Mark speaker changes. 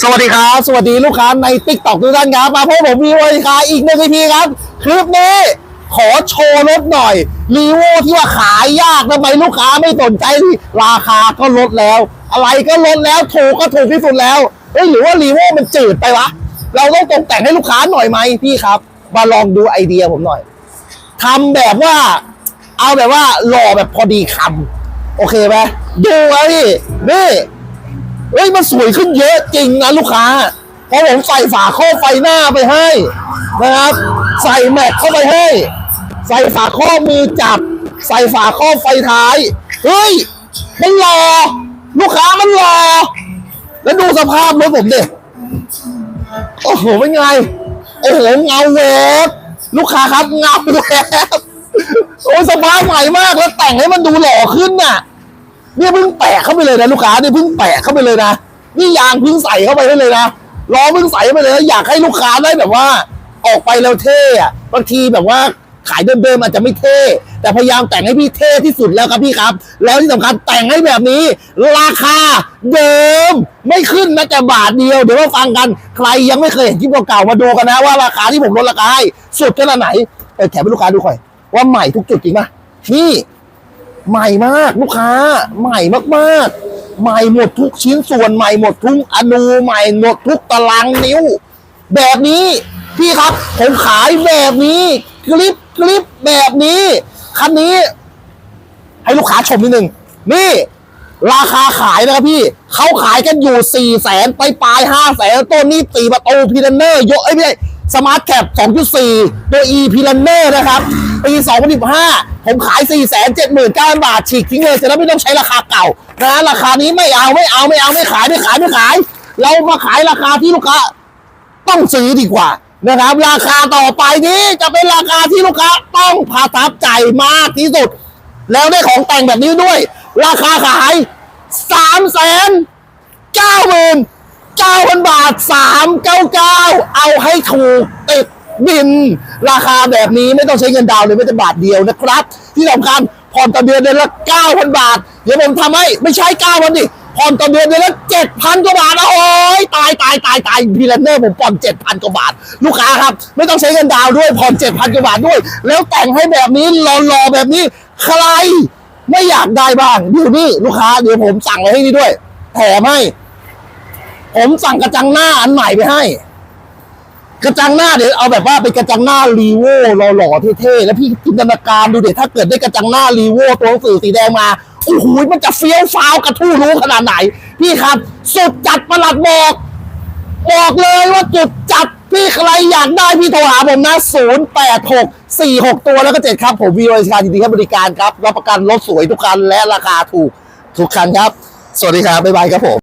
Speaker 1: สวัสดีครับ สวัสดีลูกค้าในติ๊กต็อกทุกท่านครับ มาพบผมวีวอยคาอีกหนึ่งทีครับ คลิปนี้ขอโชว์รถหน่อยรีโวที่ว่าขายยากทำไมลูกค้าไม่สนใจราคาก็ลดแล้ว อะไรก็ลดแล้วถูกก็ถูกที่สุดแล้วเอ้ยหรือว่ารีโวมันจืดไปวะเราต้องตกแต่งให้ลูกค้าหน่อยไหมพี่ครับ มาลองดูไอเดียผมหน่อยทำแบบว่า เอาแบบว่าหล่อแบบพอดีคำโอเคไหมดูไว้พี่นี่ เฮ้ยมันสวยขึ้นเยอะจริงนะลูกค้าเพราะผมใส่ฝาครอบไฟหน้าไปให้นะครับ ใส่แม็กเข้าไปให้ ใส่ฝาครอบมือจับ ใส่ฝาครอบไฟท้ายเฮ้ยมันหล่อลูกค้ามันหล่อแล้วดูสภาพรถผมดิโอ้โหเป็นไงโอ้โหเงาแวบลูกค้าครับเงาแวบโอ้สภาพใหม่มากแล้วแต่งให้มันดูหล่อขึ้นน่ะ เนี่ยเพิ่งแปะเข้าไปเลยนะลูกค้าเนี่ยเพิ่งแปะเข้าไปเลยนะนี่ยางเพิ่งใส่เข้าไปได้เลยนะล้อเพิ่งใส่เข้าไปเลยนะอยากให้ลูกค้าได้แบบว่า ออกไปแล้วเท่อะบางทีแบบว่าขายเดิมๆอาจจะไม่เท่ แต่พยายามแต่งให้พี่เท่ที่สุดแล้วครับพี่ครับ แล้วที่สำคัญแต่งให้แบบนี้ ราคาเดิม ไม่ขึ้นแม้แต่บาทเดียว เดี๋ยวมาฟังกันใครยังไม่เคยเห็นคลิปเก่าๆมาดูกันนะว่าราคาที่ผมลดราคาให้สุดขนาดไหนแถมให้ลูกค้าดูค่อย ว่าใหม่ทุกจุดจริงปะนี่ ใหม่มากลูกค้า ใหม่มากๆ ใหม่หมดทุกชิ้นส่วนใหม่หมดทุกอนูใหม่หมดทุกตารางนิ้ว แบบนี้พี่ครับผมขายแบบนี้คลิปคลิปแบบนี้คันนี้ ให้ลูกค้าชมนิดนึงนี่ราคาขายนะครับพี่ เขาขายกันอยู่สี่แสนไปปลายห้าแสนต้นนี้ตีประตูพีลันเนอร์ยกเอ้ยไม่ใช่สมาร์ทแคป2.4 ตัว e พีลันเนอร์นะครับ ปี 2015 ผมขาย4 7 9 0 0 0บาทฉีกทิ้งเลยเสร็จแล้วไม่ต้องใช้ราคาเก่านะราคานี้ไม่เอาไม่เอาไม่เอาไม่ขายไม่ขายไม่ขาย เรามาขายราคาที่ลูกค้าต้องซื้อดีกว่านะครับ ราคาต่อไปนี้จะเป็นราคาที่ลูกค้าต้องประทับใจมากที่สุด แล้วได้ของแต่งแบบนี้ด้วย ราคาขายสามแสนเก้าหมื่นเก้าพันบาทสามเก้าเก้าเอาให้ถูกติด บิน ราคาแบบนี้ไม่ต้องใช้เงินดาวเลยไม่แต่บาทเดียวนะครับ ที่สำคัญผ่อนต่อเดือนเดือนละเก้าพันบาท เดี๋ยวผมทำให้ไม่ใช่เก้าพันดิผ่อนต่อเดือนเดือนละเจ็ดพันกว่าบาทนะโอ้ยตายตายตายตายพีแลนเนอร์ผมผ่อนเจ็ดพันกว่าบาท ลูกค้าครับ ไม่ต้องใช้เงินดาวด้วยผ่อนเจ็ดพันกว่าบาทด้วย แล้วแต่งให้แบบนี้รอๆแบบนี้ ใครไม่อยากได้บ้างเดี๋ยวนี่ลูกค้าเดี๋ยวผมสั่งไว้ให้นี่ด้วยแถมให้ผมสั่งกระจังหน้าอันใหม่ไปให้ กระจังหน้าเดี๋ยวเอาแบบว่าเป็นกระจังหน้ารีโวหล่อๆเท่ๆแล้วพี่จินตนาการดูเดี๋ยวถ้าเกิดได้กระจังหน้ารีโวตัวหนังสือสีแดงมาโอ้โหมันจะเฟี้ยวฟ้าวกระทู้รู้ขนาดไหน พี่ครับ สุดจัดประหลัดบอกบอกเลยว่าจุดจัดพี่ใครอยากได้พี่โทรหาผมนะ 0 8 6 4 6 ตัวแล้วก็ 7 ครับ ผมวีโอชารดีๆให้บริการครับ รับประกันรถสวยทุกคันและราคาถูกทุกคันครับ สวัสดีครับ บ๊ายบายครับผม